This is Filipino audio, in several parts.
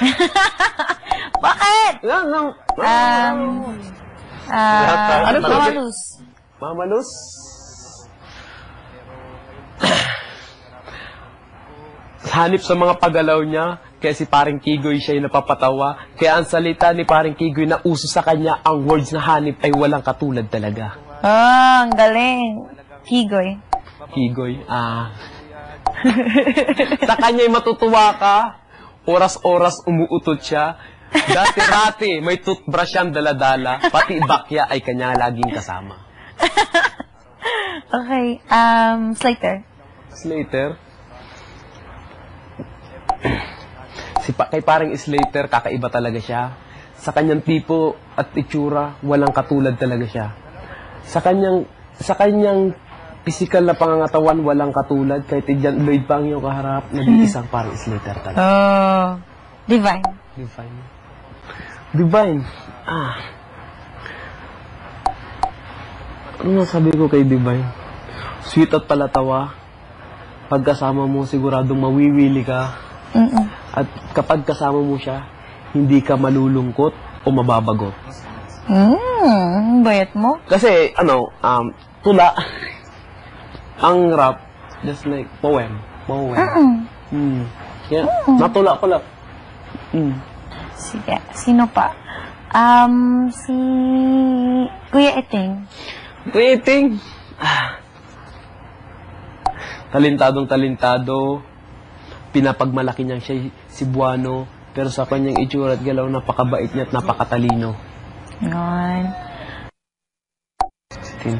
Bakit? Yan, no. Um, ah, Ano to? Mamalus. Mamalus. Hanip sa mga pagalaw niya, kaya si paring Kigoy siya yung napapatawa. Kaya ang salita ni paring Kigoy na uso sa kanya, ang words na hanip ay walang katulad talaga. Ah, ang galing. Kigoy. Kigoy, ah. sa kanya'y matutuwa ka, oras-oras umuutot siya. Dati-rati, may toothbrush siyang daladala, pati bakya ay kanya laging kasama. Okay, um, Slater. Slater. Si pa, kay parang Slater, kakaiba talaga siya. Sa kanyang tipo at itsura, walang katulad talaga siya. Sa kanyang sa kanyang physical na pangangatawan, walang katulad. Kahit John Lloyd pa ang iyong kaharap, nag-iisang parang Slater talaga. Oh. Divine. Divine. Divine. Ah. Ano sabi ko kay Divine? Sweet at palatawa. Pagkasama mo, siguradong mawiwili ka. Mm-mm. At kapag kasama mo siya, hindi ka malulungkot o mababagot. Mm, bayat mo. Kasi, ano, um, tula. Ang rap, just like poem. Poem. Mm. Hmm. Yeah. Natula ko lang. Hmm. Sige, sino pa? Um, si Kuya Eting. Rating. Ah. Talentadong talentado. Pinapagmalaki niya siya si Buano. Pero sa kanyang itsura at galaw, napakabait niya at napakatalino. Yan. Si Tin.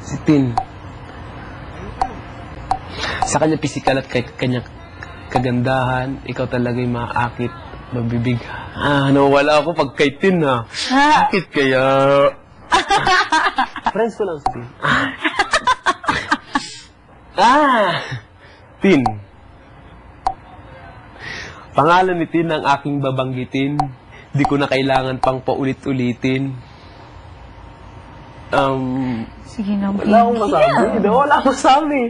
Si Tin. Sa kanyang pisikal at kay kanyang kagandahan, ikaw talaga yung maakit, mabibig. Ah, nawala ako pag kay Tin ha. Ha? Bakit kaya? Friends ko lang si Tin. ah! Tin. Pangalan ni Tin ang aking babanggitin. Di ko na kailangan pang paulit-ulitin. Um, Sige na, wala akong masabi. Hindi, wala akong masabi.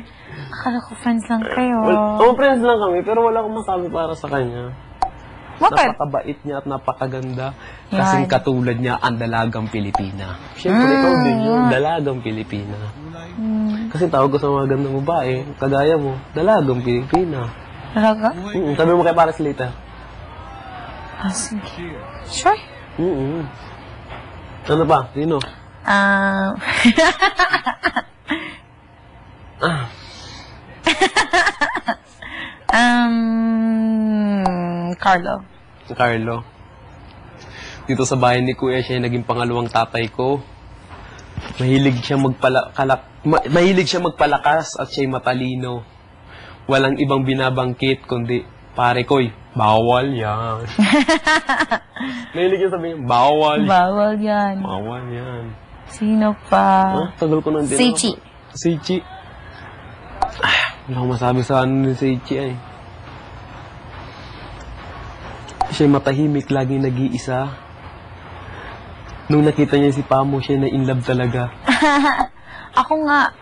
Akala ko friends lang kayo. Well, oh, friends lang kami, pero wala akong masabi para sa kanya. Bakit? Napakabait niya at napakaganda. Yan. Kasing katulad niya ang dalagang Pilipina. Siyempre, ikaw din yun. Dalagang Pilipina. Hmm, Kasi tawag ko sa mga gandang babae, kagaya mo, dalagang Pilipina. talaga? Mm, sabi mo kay Paris later. Ah, sige. Sure. Mm Ano pa? Sino? Um, Ah, um, Carlo. si Carlo. Dito sa bahay ni Kuya, siya yung naging pangalawang tatay ko. Mahilig siya magpala, kalak, ma- mahilig siya magpalakas at siya'y matalino. Walang ibang binabangkit kundi, pare ko'y, bawal yan. mahilig siya sabihin, bawal. Bawal yan. bawal yan. Sino pa? Ah, tagal ko nang din. Seichi. Seichi. Ah, wala akong masabi sa ano ni Seichi ay. Siya matahimik, laging nag-iisa. Nung nakita niya si Pamo, siya na in love talaga. Ako nga.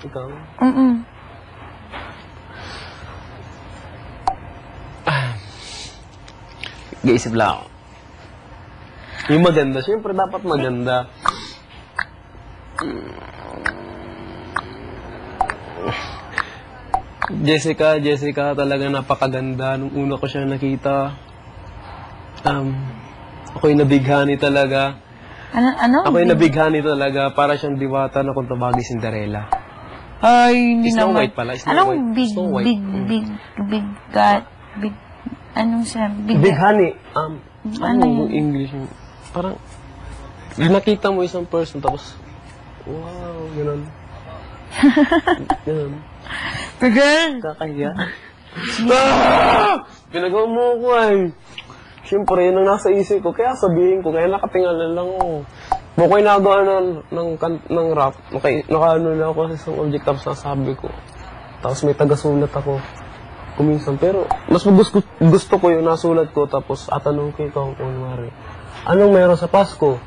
Ikaw? Mm-mm. Gaisip lang ako. Yung maganda, siyempre dapat maganda. Jessica, Jessica talaga napakaganda. Nung una ko siya nakita, um, ako'y nabighani talaga. Ano? Ano? Ako'y nabighani talaga. Para siyang diwata na kung tabagi Cinderella. Ay, hindi Snow naman. White pala, Snow Anong White. big, Snow White. big, Mm. big, big, got, big, anong siya? Big, Bighani. Um, Ano ano yun? yung English? yung- Parang, nakita mo isang person tapos, wow, gano'n. gano'n. Girl! Kakahiya. ah! Pinagawa mo ako ay. Siyempre, yun ang nasa isip ko. Kaya sabihin ko, kaya nakatingalan lang ako. Bukoy nagawa ng, ng, kan- ng rap. Okay, nakaano lang ako sa isang object tapos nasabi ko. Tapos may tagasulat ako. Kuminsan. Pero, mas gusto, gusto ko yung nasulat ko tapos atanong ko ikaw kung kunwari. Anong meron sa Pasko?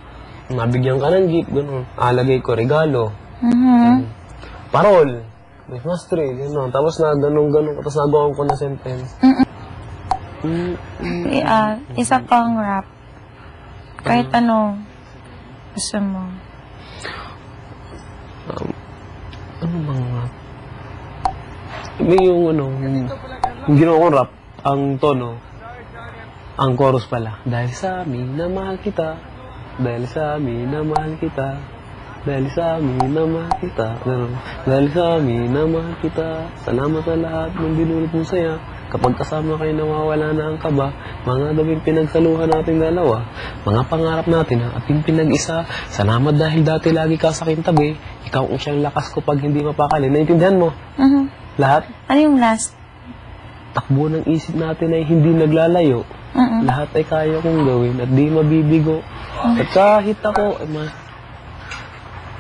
Nabigyan ka ng gift, ganun. Alagay ko regalo. Mhm. Parol. Christmas tree, gano'n. Tapos na ganun ganun. Tapos nagawa ko na sentence. Mm, mm. Eh, ah, isa pang rap. Kahit ano, gusto mo. Ano bang rap? May yung ano, yung, yung ginawa kong rap, ang tono, ang chorus pala. Dahil sa amin na mahal kita, dahil sa amin na mahal kita, dahil sa amin na mahal kita, ganun. Dahil sa amin na mahal kita, salamat sa lahat ng binulot mong saya. Kapag kasama kayo nawawala na ang kaba, mga gabing pinagsaluhan nating dalawa, mga pangarap natin ang ating pinag-isa. Salamat dahil dati lagi ka sa aking tabi, ikaw ang siyang lakas ko pag hindi mapakali. Naintindihan mo? Mhm. Lahat, Ano yung last? takbo ng isip natin ay hindi naglalayo. Mhm. Lahat ay kaya kong gawin at di mabibigo. At kahit ako, ay ma...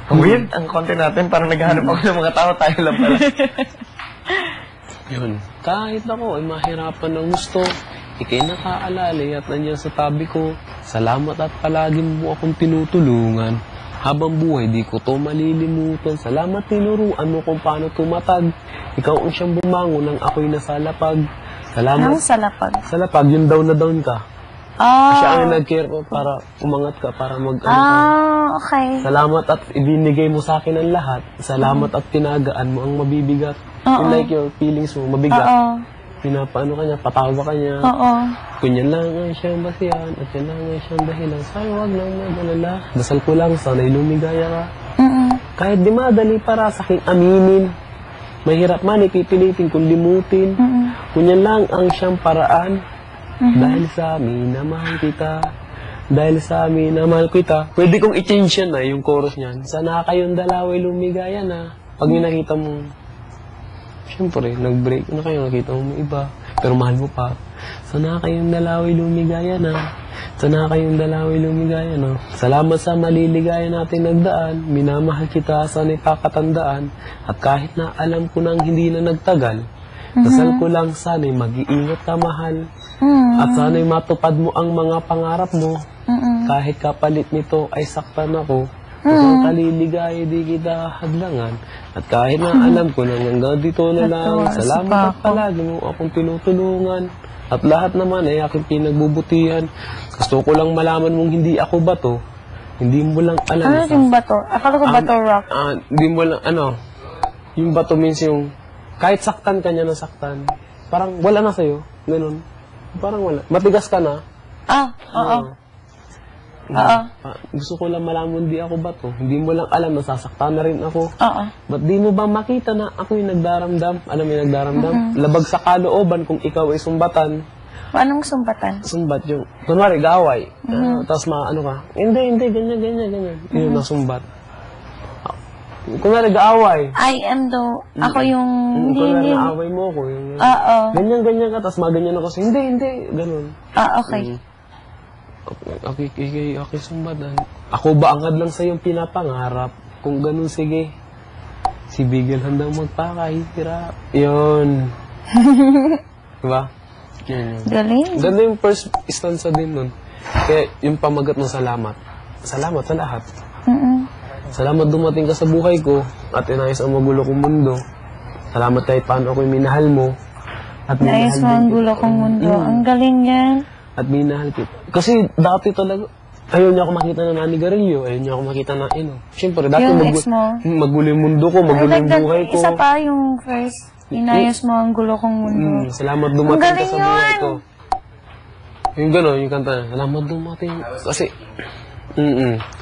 Weird ang content natin. Parang naghahanap ako ng mga tao. Tayo lang pala. Yun. Kahit ako ay mahirapan ng gusto, ikay nakaalalay at nandiyan sa tabi ko. Salamat at palagi mo akong tinutulungan. Habang buhay, di ko to malilimutan. Salamat tinuruan mo kung paano tumatag. Ikaw ang siyang bumangon nang ako'y nasa lapag. Salamat Anong salapag? sa lapag, yun down na down ka. Ah, Siya ang nag-care ko para umangat ka, para mag ano ka. ah, okay. Salamat at ibinigay mo sa akin ang lahat. Salamat at tinagaan mo ang mabibigat. Oo. Yung like your feelings mo, mabigat. Oo, Pinapaano ka niya, patawa ka niya. oo. Kunyan lang ang siyang basihan at yan lang ang siyang dahilan. Sana wag lang mag-alala. Dasal ko lang, sana'y lumigaya ka. Mhm. Kahit di madali para sa aking aminin. Mahirap man ipipilitin kung limutin. Mhm. Kunyan lang ang siyang paraan. Mhm. Dahil sa amin na mahal kita. Dahil sa amin na mahal kita. Pwede kong i-change yan na, yung chorus niyan. Sana kayong dalaway lumigaya na. Pag may nakita mo, Siyempre, nag-break na kayo, nakita mo iba. Pero mahal mo pa. Sana kayong dalaway lumigaya na. Sana kayong dalaway lumigaya na. Salamat sa maliligaya natin nagdaan. Minamahal kita, sana'y pakatandaan. At kahit na alam ko nang hindi na nagtagal, dasal ko lang sana'y mag-iingat ka mahal. Mhm. At sana'y matupad mo ang mga pangarap mo. Mhm. Kahit kapalit nito ay saktan ako. Kung kaliligaya di kita hadlangan. At kahit na alam ko na hanggang dito na lang, Natuwa salamat at palagi mo akong tinutulungan. At lahat naman ay aking pinagbubutihan. Gusto ko lang malaman mong hindi ako bato. Hindi mo lang alam. Ano yung bato? Akala ko bato rock. Ah, hindi mo lang, ano, yung bato means yung, kahit saktan ka niya na saktan, parang wala na sa'yo. Ganun. Parang wala. Matigas ka na. Ah, oo. Oo. Ah, gusto ko lang malaman di ako ba to. Hindi mo lang alam, nasasaktan na rin ako. Oo. Ba't di mo ba makita na ako yung nagdaramdam? Alam mo yung nagdaramdam? Labag sa kalooban kung ikaw ay sumbatan. Anong sumbatan? Sumbat yung, kunwari, gaway. Ah, Tapos ma, ano ka, hindi, hindi, ganyan, ganyan, ganyan. Yun yung nasumbat. Ah, kunwari, gaaway. I am the... Ako yung... Kung Hindi, kunwari, hindi. naaway mo ako. Yung, Oo. ganyan, ganyan ka, tapos maganyan ako. So, hindi, hindi, ganun. Ah, okay. Okay, okay, okay, okay, sumbadan. Ako ba ang hadlang sa iyong pinapangarap? Kung ganun, sige. Si Bigel handang magpakahirap. Yun. diba? Yun, yun. Galing. Ganda yung first stanza din nun. Kaya yung pamagat ng salamat. Salamat sa lahat. Salamat dumating ka sa buhay ko at inayos ang magulo kong mundo. Salamat kahit paano ako'y minahal mo. At Nais mo ang din gulo kita. kong mundo. Mm. Ang galing yan. At minahal kita. Kasi dati talaga, ayaw niya ako makita na nanigarilyo. Ayaw niya ako makita na, ino. Siyempre, dati Yung magu- ex mo? Hmm, magulo yung mundo ko, magulo yung Dagdag- buhay ko. Isa pa yung first. Inayos mo ang gulo kong mundo. Hmm, salamat dumating ka galing sa buhay yun! ko. Yung gano'n, yung kanta, salamat dumating. Kasi, mm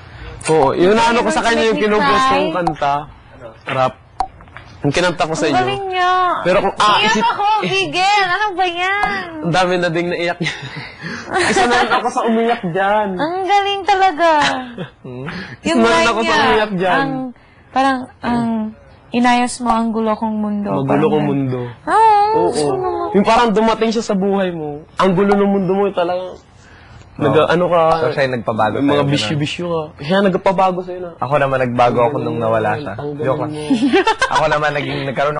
Oo, yun na ano ko sa kanya yung cry. kong kanta, rap. Yung kinanta ko sa Ang inyo. galing niya. Pero kung, ah, Iyan isip, ako, Bigel. Ano ba yan? ang dami na ding naiyak niya. Isa na rin ako sa umiyak dyan. Ang galing talaga. Isa na rin ako sa umiyak dyan. ang, parang, ang, inayos mo ang gulo kong mundo. Magulo Parang kong ganun. mundo. Ah, Oo. Yung parang dumating siya sa buhay mo. Ang gulo ng mundo mo, talagang, nag, ano ka, So, siya yung nagpabago may mga sa'yo, bisyo-bisyo ka. Siya nagpabago sa'yo na. Ako naman nagbago ako nung nawala siya. Joke lang. Ako naman naging nagkaroon